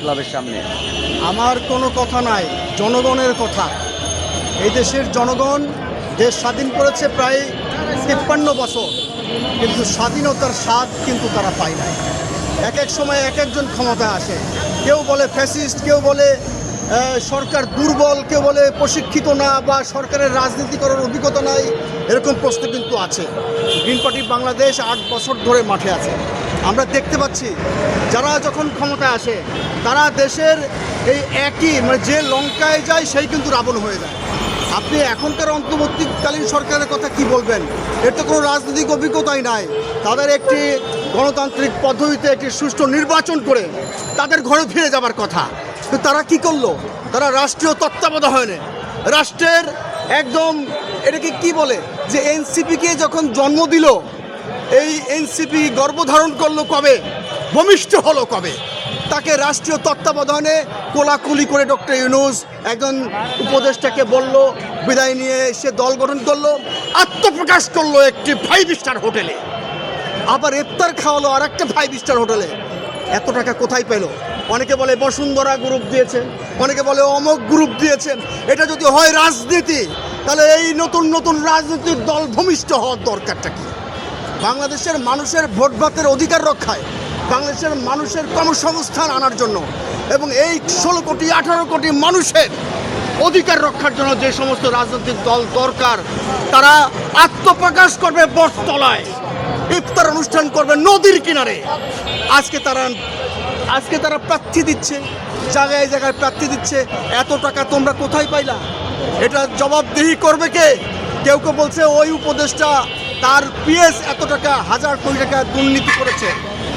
ক্লাবের সামনে? আমার কোনো কথা নাই, জনগণের কথা। এই দেশের জনগণ দেশ স্বাধীন করেছে প্রায় তিপ্পান্ন বছর, কিন্তু স্বাধীনতার স্বাদ কিন্তু তারা পায় নাই। এক এক সময় এক একজন ক্ষমতায় আসে। কেউ বলে ফ্যাসিস্ট, কেউ বলে সরকার দুর্বল, কেউ বলে প্রশিক্ষিত না বা সরকারের রাজনীতি করার অভিজ্ঞতা নাই, এরকম প্রশ্ন কিন্তু আছে। গ্রিন পার্টি বাংলাদেশ আট বছর ধরে মাঠে আছে। আমরা দেখতে পাচ্ছি, যারা যখন ক্ষমতায় আসে, তারা দেশের এই একই মানে যে লঙ্কায় যায়, সেই কিন্তু রাবণ হয়ে যায়। আপনি এখনকার অন্তর্বর্তীকালীন সরকারের কথা কি বলবেন? এর তো কোনো রাজনৈতিক অভিজ্ঞতাই নাই। তাদের একটি গণতান্ত্রিক পদ্ধতিতে একটি সুষ্ঠু নির্বাচন করে তাদের ঘরে ফিরে যাবার কথা। তো তারা কি করল? তারা রাষ্ট্রীয় তত্ত্বাবধানে, রাষ্ট্রের একদম, এটাকে কি বলে? যে এনসিপিকে যখন জন্ম দিল এই এনসিপি গর্ভধারণ করল কবে? ভূমিষ্ঠ হলো কবে? তাকে রাষ্ট্রীয় তত্ত্বাবধানে কোলাকুলি করে ডক্টর ইউনুস একজন উপদেষ্টাকে বলল, বিদায় নিয়ে সে দল গঠন করল, আত্মপ্রকাশ করল একটি ফাইভ স্টার হোটেলে আবার ইফতার খাওয়ালো আর একটা ফাইভ স্টার হোটেলে এত টাকা কোথায় পেল? অনেকে বলে বসুন্ধরা গ্রুপ দিয়েছে অনেকে বলে অমক গ্রুপ দিয়েছেন। এটা যদি হয় রাজনীতি, তাহলে এই নতুন নতুন রাজনৈতিক দল ভূমিষ্ঠ হওয়ার দরকারটা কি? বাংলাদেশের মানুষের ভোট ভাতের অধিকার রক্ষায় বাংলাদেশের মানুষের কর্মসংস্থান আনার জন্য এবং এই ষোলো কোটি, আঠারো কোটি মানুষের অধিকার রক্ষার জন্য যে সমস্ত রাজনৈতিক দল দরকার, তারা আত্মপ্রকাশ করবে বটতলায়। ইফতার অনুষ্ঠান করবে নদীর কিনারে। আজকে তারা আজকে তারা প্রার্থী দিচ্ছে, জায়গায় জায়গায় প্রার্থী দিচ্ছে, এত টাকা তোমরা কোথায় পাইলা? এটা জবাবদিহি করবে কে? কেউ কেউ বলছে, ওই উপদেশটা তার পিএস এত টাকা, হাজার কোটি টাকা দুর্নীতি করেছে।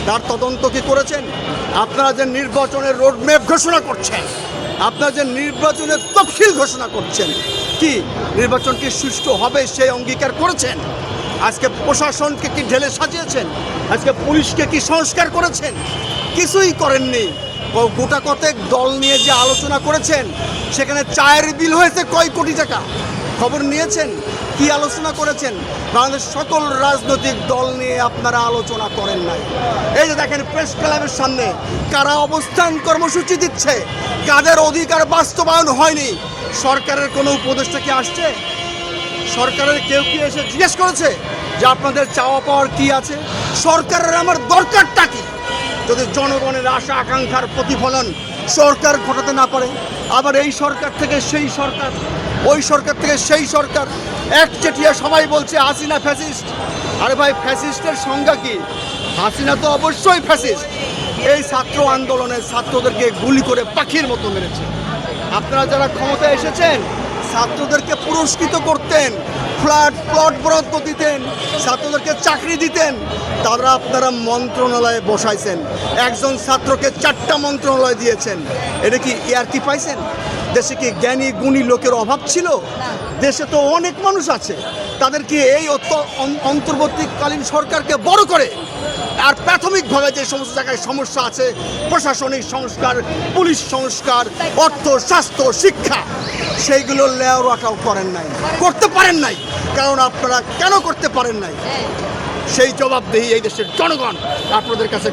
তার তদন্ত কি করেছেন? আপনারা যে নির্বাচনের রোডম্যাপ ঘোষণা করছেন, আপনারা যে নির্বাচনের তফসিল ঘোষণা করছেন, কি নির্বাচন কি সুষ্ঠু হবে সেই অঙ্গীকার করেছেন? আজকে প্রশাসনকে কি ঢেলে সাজিয়েছেন? আজকে পুলিশকে কি সংস্কার করেছেন? কিছুই করেননি। গোটা কতেক দল নিয়ে যে আলোচনা করেছেন, সেখানে চায়ের বিল হয়েছে কয় কোটি টাকা? খবর নিয়েছেন? কি আলোচনা করেছেন? বাংলাদেশ সকল রাজনৈতিক দল নিয়ে আপনারা আলোচনা করেন নাই। এই যে দেখেন, প্রেস ক্লাবের সামনে কারা অবস্থান কর্মসূচি দিচ্ছে? কাদের অধিকার বাস্তবায়ন হয়নি? সরকারের কোনো উপদেষ্টা কি আসছে? সরকারের কেউ কি এসে জিজ্ঞেস করেছে যে আপনাদের চাওয়া পাওয়ার কি আছে? সরকারের আমার দরকারটা কি? যদি জনগণের আশা আকাঙ্ক্ষার প্রতিফলন সরকার ঘটাতে না পারে, আবার এই সরকার থেকে সেই সরকার ওই সরকার থেকে সেই সরকার। এক চেটিয়া সবাই বলছে, হাসিনা ফ্যাসিস্ট আরে ভাই ফ্যাসিস্টের সংজ্ঞা কি? হাসিনা তো অবশ্যই ফ্যাসিস্ট এই ছাত্র আন্দোলনে ছাত্রদেরকে গুলি করে পাখির মতো মেরেছে। আপনারা যারা ক্ষমতায় এসেছেন ছাত্রদেরকে পুরস্কৃত করতেন, ফ্ল্যাট, প্লট বরাদ্দ দিতেন, ছাত্রদেরকে চাকরি দিতেন, তারা আপনারা মন্ত্রণালয়ে বসাইছেন। একজন ছাত্রকে চারটা মন্ত্রণালয় দিয়েছেন। এটা কি ইয়ার কি পাইছেন? দেশে কি জ্ঞানী, গুণী লোকের অভাব ছিল? দেশে তো অনেক মানুষ আছে। তাদের কি এই অন্তর্বর্তীকালীন সরকারকে বড় করে আর প্রাথমিকভাবে যে সমস্ত জায়গায় সমস্যা আছে, প্রশাসনিক সংস্কার, পুলিশ সংস্কার, অর্থ, স্বাস্থ্য, শিক্ষা, সেইগুলো লেয়ার আটাও করেন নাই। করতে পারেন নাই। কারণ আপনারা কেন করতে পারেন নাই? সেই জবাবদেহি এই দেশের জনগণ আপনাদের কাছে